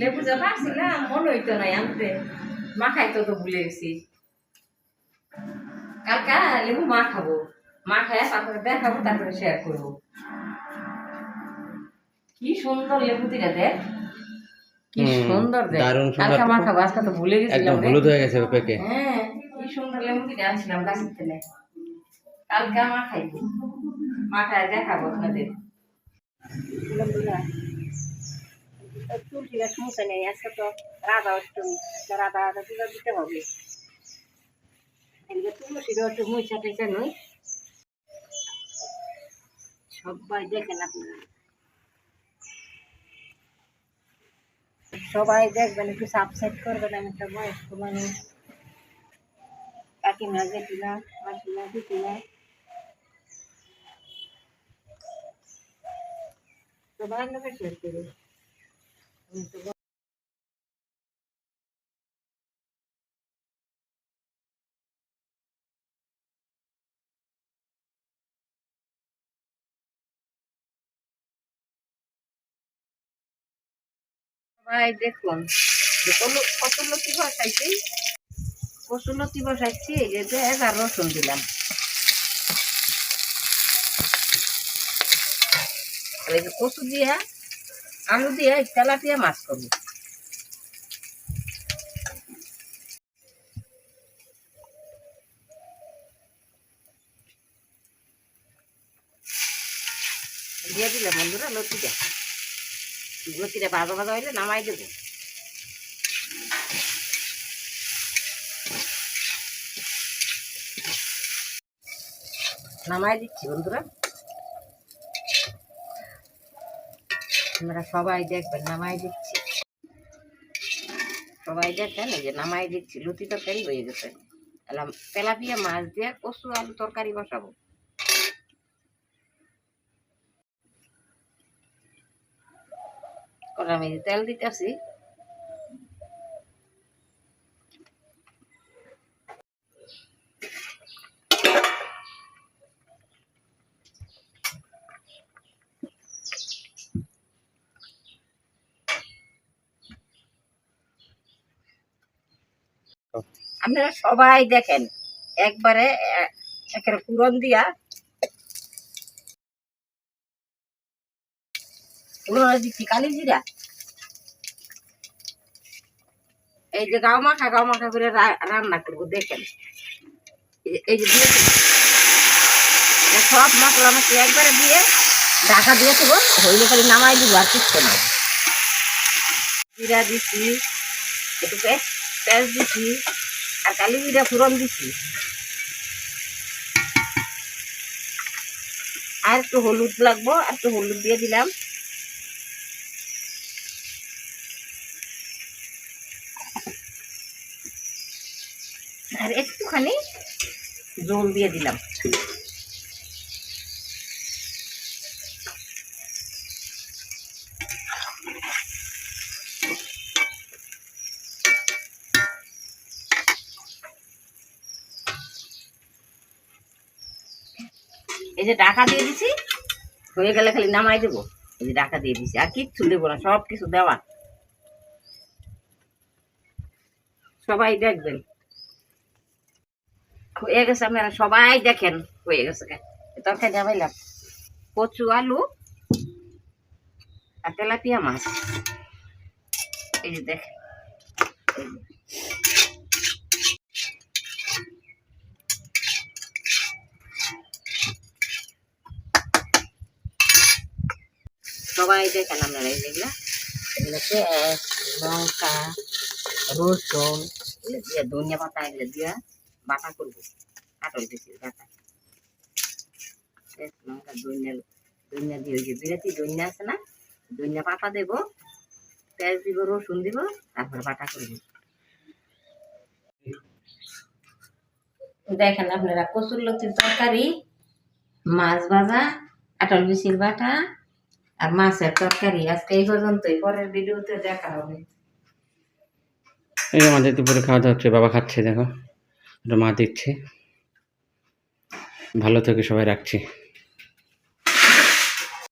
লেবু যা পারছিলাম মনে হইতো নাই আনতে। মাখাই তো ভুলে গেছি। কালকা লেবু মা খাব। মা খায় তারপরে দেখাবো তারপরে শেয়ার করব। কি সুন্দর লেবু দিটা দেখ। কি সুন্দর দেখ। দারুণ সুন্দর। কালকা মা খাব আজকে তো ভুলে গেছিলাম একদম হলুদ হয়ে গেছে পেকে। হ্যাঁ কি সুন্দর লেবু দিটা আনছিলাম গাছের থেকে কালকা মা খাইবো। মা দেখাবো আপনাদের। তুলসিটা সমস্যা নেই, আজকে তো রাধা অষ্টমী রাধা রাধা পুজো দিতে হবে। নই সবাই সবাই দেখবেন, একটু সাবস্ক্রাইব করবেন, আমি একটা বয়স্ক মানুষ। কাকিমা, জেঠিমা, মাসিমা, দিদিমা। সবাই লোকে শেয়ার করবে তো দেখুন যে কত- কত লতি বসাইছি। কত লতি বসাইছি, এই যে আর রসুন দিলাম। কচু দিয়া আলু দিয়ে তেলাপিয়া মাছ করব। দিয়ে দিলাম বন্ধুরা লতিটা লতিটা ভাজা ভাজা হইলে নামাই দেবো। নামাই দিচ্ছি বন্ধুরা। আপনারা সবাই দেখবেন নামাই দিচ্ছি। সবাই দেখেন, এই যে নামাই দিচ্ছি, লুচি তরকারি হয়ে গেছে। তেলাপিয়া মাছ দিয়ে কচু আলু তরকারি বসাবো। মধ্যে তেল দিতেছি। আপনারা সবাই দেখেন, একবারে একের পুরন দিয়া। পুরন দিচ্ছি কালি জিরা এই যে গাও মাখা গাও মাখা করে রান্না করব, দেখেন। এই যে- সব মশলা মশলা একবারে দিয়ে ঢাকা দিয়ে দেবো, হইলে খালি নামাই দিব, আর কিছু না। জিরা দিছি, একটু পেঁয়াজ দিছি। আর কালি জিরা ফুরন দিছি। আর একটু হলুদ লাগবো, আর একটু হলুদ দিয়ে দিলাম। আর একটুখানি জল দিয়ে দিলাম। এই যে ডাকা দিয়ে দিছি, হয়ে গেলে খালি নামাই দেবো। এই যে ডাকা দিয়ে দিছি, আর কিচ্ছু দেবো না, সব কিছু দেওয়া। সবাই দেখবেন। হয়ে গেছে আপনারা সবাই দেখেন, হয়ে গেছে। তরকারি নামাইলাম কচু, আলু আর তেলাপিয়া মাছ। এই যে দেখেন। সবাই দেখেন আপনারা এই যেগুলা এগুলো পেঁয়াজ লঙ্কা, রসুন দিয়ে ধনিয়া পাতা, এগুলো দিয়ে বাটা করব। কাটল দিচ্ছি বাটা। লঙ্কা, ধনিয়া ধনিয়া দিয়ে ওই যে বিরাতি ধনিয়া আছে না, ধনিয়া পাতা দেবো, পেঁয়াজ দিব, রসুন দিব, তারপর বাটা করব। দেখেন আপনারা কচুর লতির তরকারি, মাছ ভাজা কাটল বিচির বাটা আর মাছের তরকারি আজকে এই পর্যন্তই পরের ভিডিওতে দেখা হবে এই আমাদের দুপুরে খাওয়া দাওয়া হচ্ছে বাবা খাচ্ছে দেখো মা দিচ্ছে ভালো থেকে সবাই রাখছি